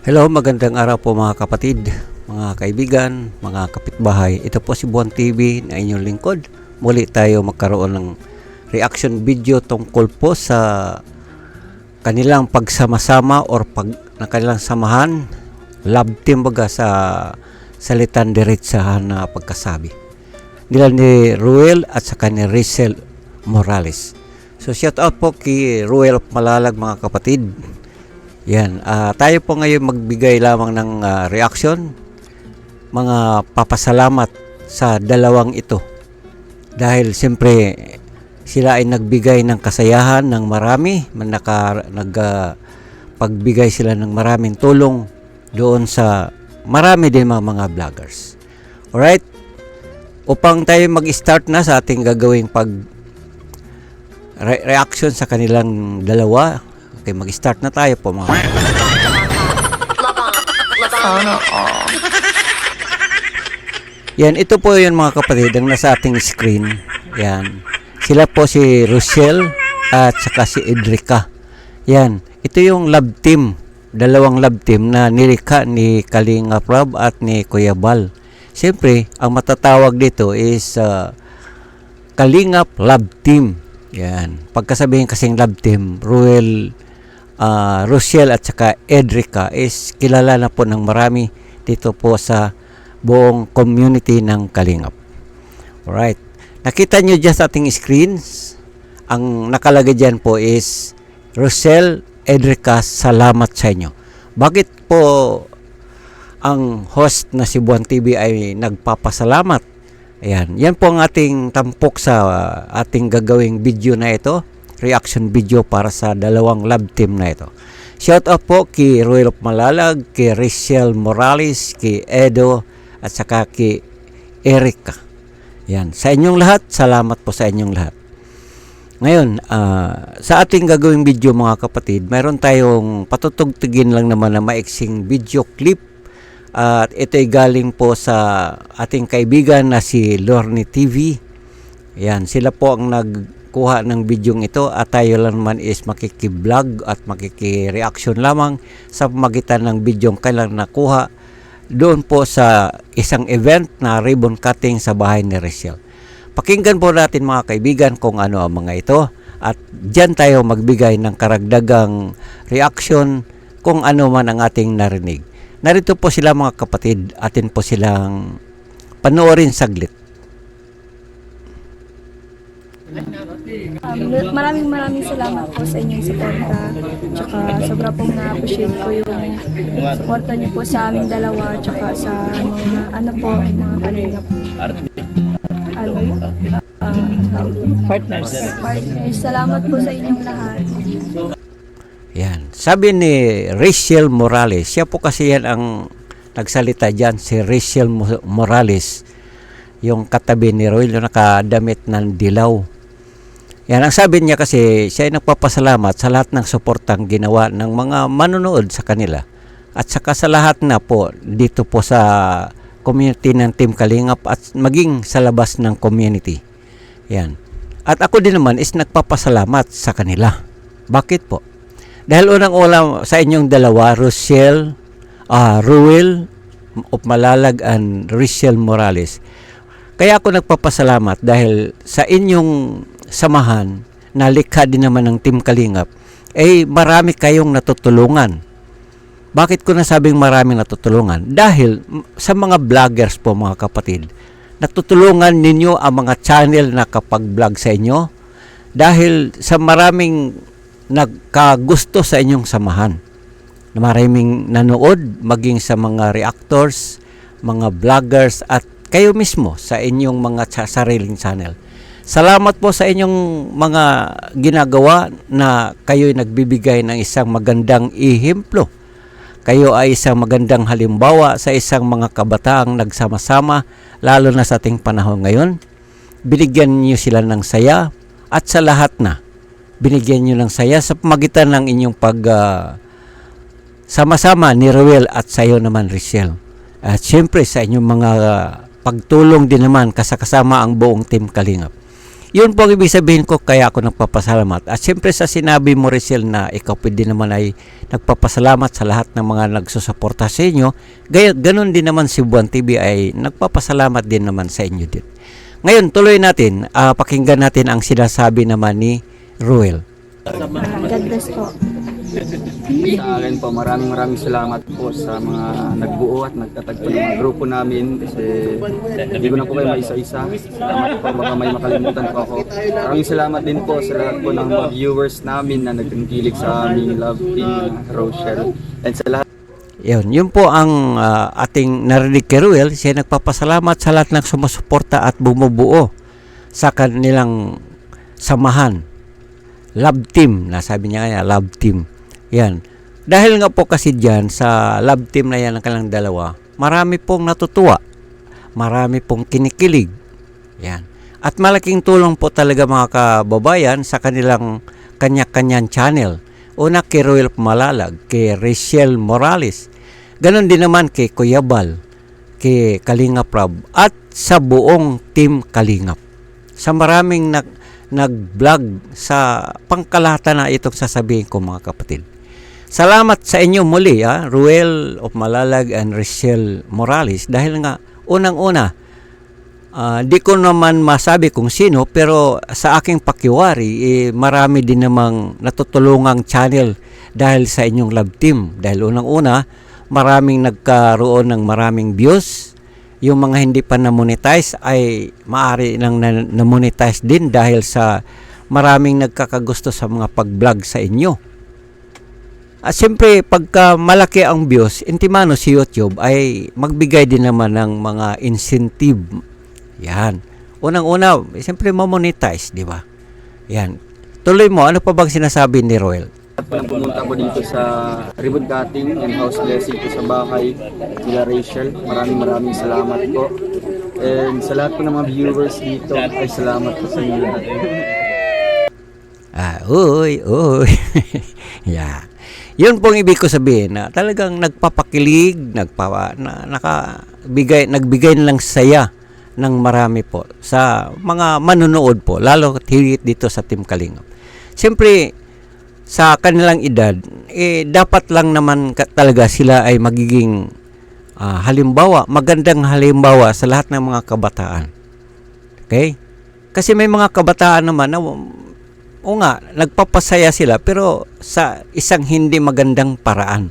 Hello, magandang araw po mga kapatid, mga kaibigan, mga kapitbahay. Ito po si Buwan TV na inyong lingkod. Muli tayo magkaroon ng reaction video tungkol po sa kanilang pagsama-sama or pag na kanilang samahan, love team baga sa salitan diretsahan na pagkasabi. Nila ni Ruel at saka ni Rizel Morales. So shout out po kay Ruel Malalag mga kapatid. Yan, ah, tayo po ngayon magbigay lamang ng ah, reaction, mga papasalamat sa dalawang ito. Dahil siyempre sila ay nagbigay ng kasayahan ng marami, naka, nag, ah, pagbigay sila ng maraming tulong doon sa marami din mga mga vloggers. Alright? Upang tayo mag-start na sa ating gagawing pag re- reaction sa kanilang dalawa. Okay, mag-start na tayo po mga Sana all. Yan, ito po yun mga kapatid, ang nasa ating screen. Yan. Sila po si Rochelle at saka si Edrica. Yan. Ito yung love team. Dalawang love team na nilikha ni Kalinga Prab at ni Kuya Bal. Siyempre, ang matatawag dito is uh, Kalingap Love Team. Yan. Pagkasabihin kasing love team, Ruel, uh, Rochelle at saka Edrica is kilala na po ng marami dito po sa buong community ng Kalingap. Alright. Nakita nyo dyan sa ating screens, ang nakalagay dyan po is Rochelle Edrica, salamat sa inyo. Bakit po ang host na si Buwan TV ay nagpapasalamat? Ayan. Yan po ang ating tampok sa ating gagawing video na ito. Reaction video para sa dalawang love team na ito. Shout out po kay Ruel Malalag, kay Rachel Morales, kay Edo, at saka kay Erika. Yan. Sa inyong lahat, salamat po sa inyong lahat. Ngayon, ah, sa ating gagawing video mga kapatid, mayroon tayong patutugtugin lang naman na maiksing video clip at ito ay galing po sa ating kaibigan na si Lorne TV. Yan, sila po ang nagkuha ng bidyong ito at tayo lang naman is makikiblog at makikireaction lamang sa pamagitan ng bidyong kailang nakuha doon po sa isang event na ribbon cutting sa bahay ni Rachel. Pakinggan po natin mga kaibigan kung ano ang mga ito at dyan tayo magbigay ng karagdagang reaction kung ano man ang ating narinig. Narito po sila mga kapatid, atin po silang panoorin saglit. Um, maraming maraming salamat po sa inyong suporta. Tsaka sobra pong na-appreciate ko yung suporta niyo po sa aming dalawa. Tsaka sa mga ano po, mga kalingap. Ano? Uh, Partners. partners. Salamat po sa inyong lahat. Yan. Sabi ni Rachel Morales, siya po kasi yan ang nagsalita dyan, si Rachel Mo- Morales, yung katabi ni Roy, yung nakadamit ng dilaw. Yan, ang sabi niya kasi, siya ay nagpapasalamat sa lahat ng suportang ginawa ng mga manonood sa kanila. At saka sa lahat na po, dito po sa community ng Team Kalingap at maging sa labas ng community. Yan. At ako din naman is nagpapasalamat sa kanila. Bakit po? Dahil unang-una sa inyong dalawa, Rochelle, ah Ruel of Malalag and Rachel Morales. Kaya ako nagpapasalamat dahil sa inyong samahan na likha din naman ng Team Kalingap, eh marami kayong natutulungan. Bakit ko nasabing maraming natutulungan? Dahil sa mga vloggers po mga kapatid, natutulungan ninyo ang mga channel na kapag-vlog sa inyo dahil sa maraming nagkagusto sa inyong samahan. Maraming nanood, maging sa mga reactors, mga vloggers, at kayo mismo sa inyong mga sariling channel. Salamat po sa inyong mga ginagawa na kayo'y nagbibigay ng isang magandang ihemplo. Kayo ay isang magandang halimbawa sa isang mga kabataang nagsama-sama, lalo na sa ating panahon ngayon. Binigyan niyo sila ng saya at sa lahat na binigyan nyo ng saya sa pamagitan ng inyong pag ah, sama-sama ni Ruel at sa iyo naman Richelle. At siyempre sa inyong mga ah, pagtulong din naman kasakasama ang buong team Kalingap. Yun po ang ibig sabihin ko kaya ako nagpapasalamat. At siyempre sa sinabi mo Rizal na ikaw pwede naman ay nagpapasalamat sa lahat ng mga nagsusuporta sa inyo. Gaya, ganun din naman si Buwan TV ay nagpapasalamat din naman sa inyo din. Ngayon, tuloy natin. ah, pakinggan natin ang sinasabi naman ni Ruel. God bless po. Sa akin po, maraming maraming salamat po sa mga nagbuo at nagtatagpo ng mga grupo namin kasi hindi ko na po kayo maisa-isa. Salamat po, baka may makalimutan po ako. Maraming salamat din po sa lahat po ng mga viewers namin na nagtangkilig sa aming love team Rochelle. And sa lahat Yun, yun po ang ah, ating narinig kay Ruel. Siya nagpapasalamat sa lahat ng sumusuporta at bumubuo sa kanilang samahan. Love team, nasabi niya kaya, love team. Yan. Dahil nga po kasi dyan, sa love team na yan ng kanilang dalawa, marami pong natutuwa. Marami pong kinikilig. Yan. At malaking tulong po talaga mga kababayan sa kanilang kanya-kanyang channel. Una kay Royal Pumalalag, kay Rachel Morales. Ganon din naman kay Kuya Bal, kay Kalinga Prab, at sa buong team Kalingap. Sa maraming nag, nag-vlog sa pangkalahatan na itong sasabihin ko mga kapatid. Salamat sa inyo muli, ha? Ruel of Malalag and Rachel Morales dahil nga unang-una Ah, di ko naman masabi kung sino pero sa aking pakiwari eh, marami din namang natutulungang channel dahil sa inyong love team dahil unang-una maraming nagkaroon ng maraming views yung mga hindi pa na-monetize ay maari nang na- na-monetize din dahil sa maraming nagkakagusto sa mga pag-vlog sa inyo at siyempre, pagka malaki ang views, intimano si YouTube ay magbigay din naman ng mga incentive. Yan. Unang-una, siyempre mamonetize, di ba? Yan. Tuloy mo, ano pa bang sinasabi ni Roel? Po nang pumunta po dito sa ribbon cutting and house blessing po sa bahay nila Rachel. Maraming maraming salamat po. And sa lahat po ng mga viewers dito, ay salamat po sa inyo lahat. Ah, uy, uy. yeah. Yun pong ibig ko sabihin na talagang nagpapakilig, nagpa, na, nakabigay, nagbigay ng saya ng marami po sa mga manonood po, lalo dito sa Team Kalingap. Siyempre, sa kanilang edad, eh, dapat lang naman talaga sila ay magiging ah, halimbawa, magandang halimbawa sa lahat ng mga kabataan. Okay? Kasi may mga kabataan naman na o nga, nagpapasaya sila pero sa isang hindi magandang paraan.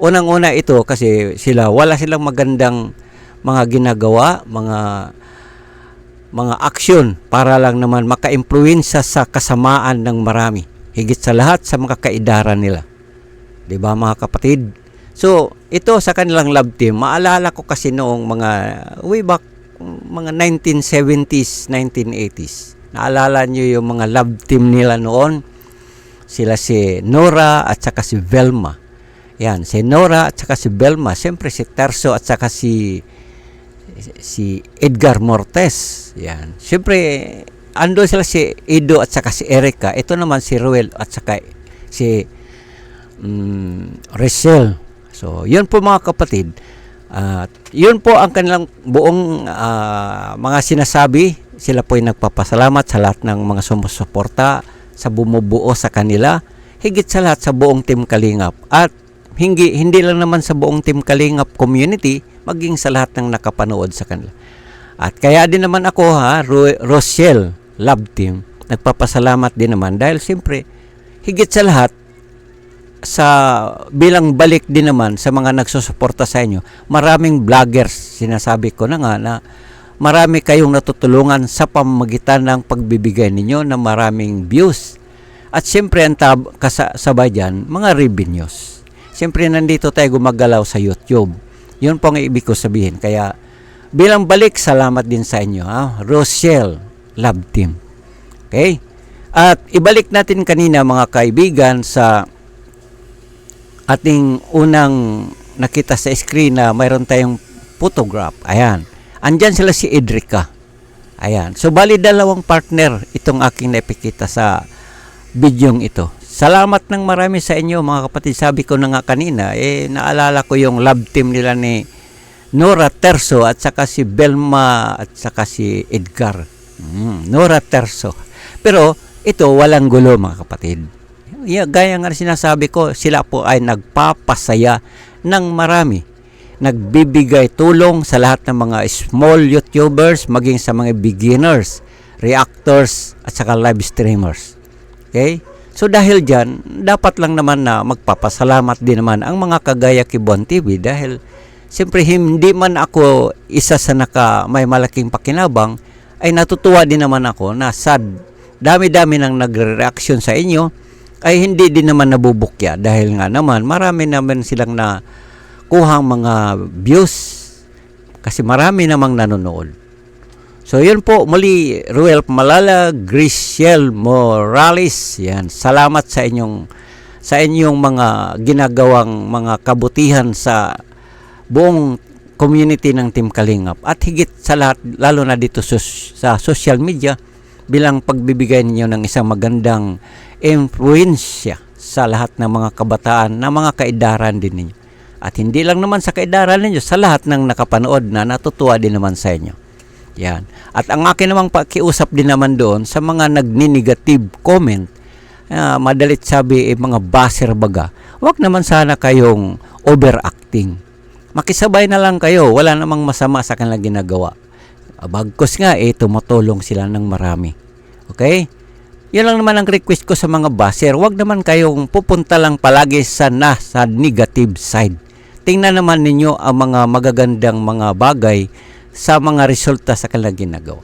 Unang-una ito kasi sila wala silang magandang mga ginagawa, mga mga aksyon para lang naman maka-impluwensya sa kasamaan ng marami. Higit sa lahat sa mga kaidaran nila. 'Di ba mga kapatid? So, ito sa kanilang love team, maalala ko kasi noong mga way back mga 1970s, 1980s. Naalala nyo yung mga love team nila noon? Sila si Nora at saka si Velma. Yan, si Nora at saka si Velma. Siyempre si Terso at saka si si Edgar Mortes. Yan. Siyempre, ando sila si Edo at saka si Erica. Ito naman si Ruel at saka si mm, Rachel. So, yun po mga kapatid. At yun po ang kanilang buong ah, mga sinasabi. Sila po ay nagpapasalamat sa lahat ng mga sumusuporta sa bumubuo sa kanila. Higit sa lahat sa buong Team Kalingap. At hindi, hindi lang naman sa buong Team Kalingap community, maging sa lahat ng nakapanood sa kanila. At kaya din naman ako ha, Ro- Rochelle Love Team, nagpapasalamat din naman dahil siyempre, higit sa lahat, sa bilang balik din naman sa mga nagsusuporta sa inyo, maraming vloggers, sinasabi ko na nga na marami kayong natutulungan sa pamamagitan ng pagbibigay ninyo ng maraming views. At siyempre ang tab- kasabay dyan, mga revenues. Siyempre nandito tayo gumagalaw sa YouTube. Yun po ang ibig ko sabihin. Kaya bilang balik, salamat din sa inyo. Ha? Rochelle Love Team. Okay? At ibalik natin kanina mga kaibigan sa ating unang nakita sa screen na mayroon tayong photograph. Ayan. Andyan sila si Edrica. Ayan. So, bali dalawang partner itong aking naipikita sa bidyong ito. Salamat ng marami sa inyo mga kapatid. Sabi ko na nga kanina, eh, naalala ko yung love team nila ni Nora Terso at saka si Belma at saka si Edgar. Mm, Nora Terso. Pero ito walang gulo mga kapatid. Yeah, gaya nga sinasabi ko, sila po ay nagpapasaya ng marami. Nagbibigay tulong sa lahat ng mga small YouTubers, maging sa mga beginners, reactors, at saka live streamers. Okay? So dahil dyan, dapat lang naman na magpapasalamat din naman ang mga kagaya Kibon TV dahil siyempre hindi man ako isa sa naka may malaking pakinabang ay natutuwa din naman ako na sad dami-dami nang nagre-reaction sa inyo ay hindi din naman nabubukya dahil nga naman marami naman silang na kuhang mga views kasi marami namang nanonood. So yun po muli Ruel Malala, Griciel Morales. Yan. Salamat sa inyong sa inyong mga ginagawang mga kabutihan sa buong community ng Team Kalingap at higit sa lahat lalo na dito sus- sa social media bilang pagbibigay ninyo ng isang magandang influensya sa lahat ng mga kabataan na mga kaidaran din ninyo. At hindi lang naman sa kaidaran ninyo, sa lahat ng nakapanood na natutuwa din naman sa inyo. Yan. At ang akin namang pakiusap din naman doon sa mga nagni-negative comment, ah, madalit sabi eh, mga baser baga, wag naman sana kayong overacting. Makisabay na lang kayo, wala namang masama sa kanilang ginagawa. Bagkos nga eh, tumutulong sila ng marami. Okay? Yun lang naman ang request ko sa mga baser. Huwag naman kayong pupunta lang palagi sa na negative side. Tingnan naman ninyo ang mga magagandang mga bagay sa mga resulta sa kanilang ginagawa.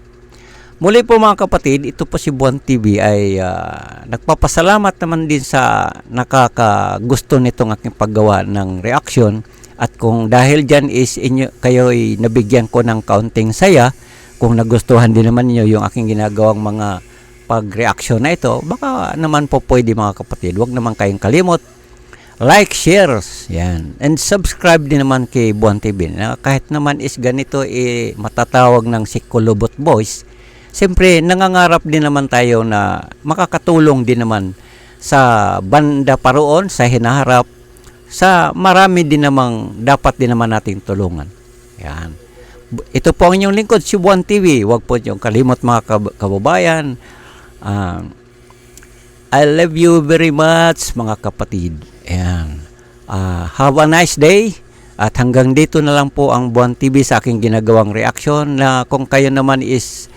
Muli po mga kapatid, ito po si Buwan TV ay ah, nagpapasalamat naman din sa nakakagusto nitong aking paggawa ng reaction at kung dahil dyan is inyo, kayo ay nabigyan ko ng kaunting saya, kung nagustuhan din naman niyo yung aking ginagawang mga pag-reaction na ito, baka naman po pwede mga kapatid. Huwag naman kayong kalimot. Like, shares, yan. And subscribe din naman kay Buwan TV. Na kahit naman is ganito eh, matatawag ng Sikulubot Boys, siyempre nangangarap din naman tayo na makakatulong din naman sa banda paroon, sa hinaharap, sa marami din namang dapat din naman nating tulungan. Yan. Ito po ang inyong lingkod, si Buwan TV. Huwag po niyong kalimot mga kab- kababayan. Um, I love you very much mga kapatid. Ayan. Ah, have a nice day. At hanggang dito na lang po ang Buwan TV sa aking ginagawang reaction na kung kayo naman is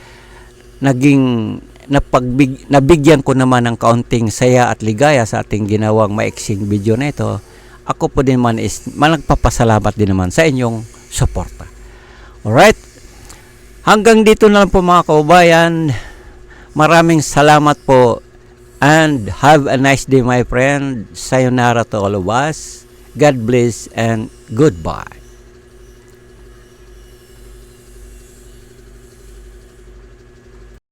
naging napagbig, nabigyan ko naman ng kaunting saya at ligaya sa ating ginawang maiksing video na ito, ako po din man is malagpapasalamat din naman sa inyong suporta. Alright? Hanggang dito na lang po mga kaubayan. Maraming salamat po and have a nice day my friend. Sayonara to all of us. God bless and goodbye.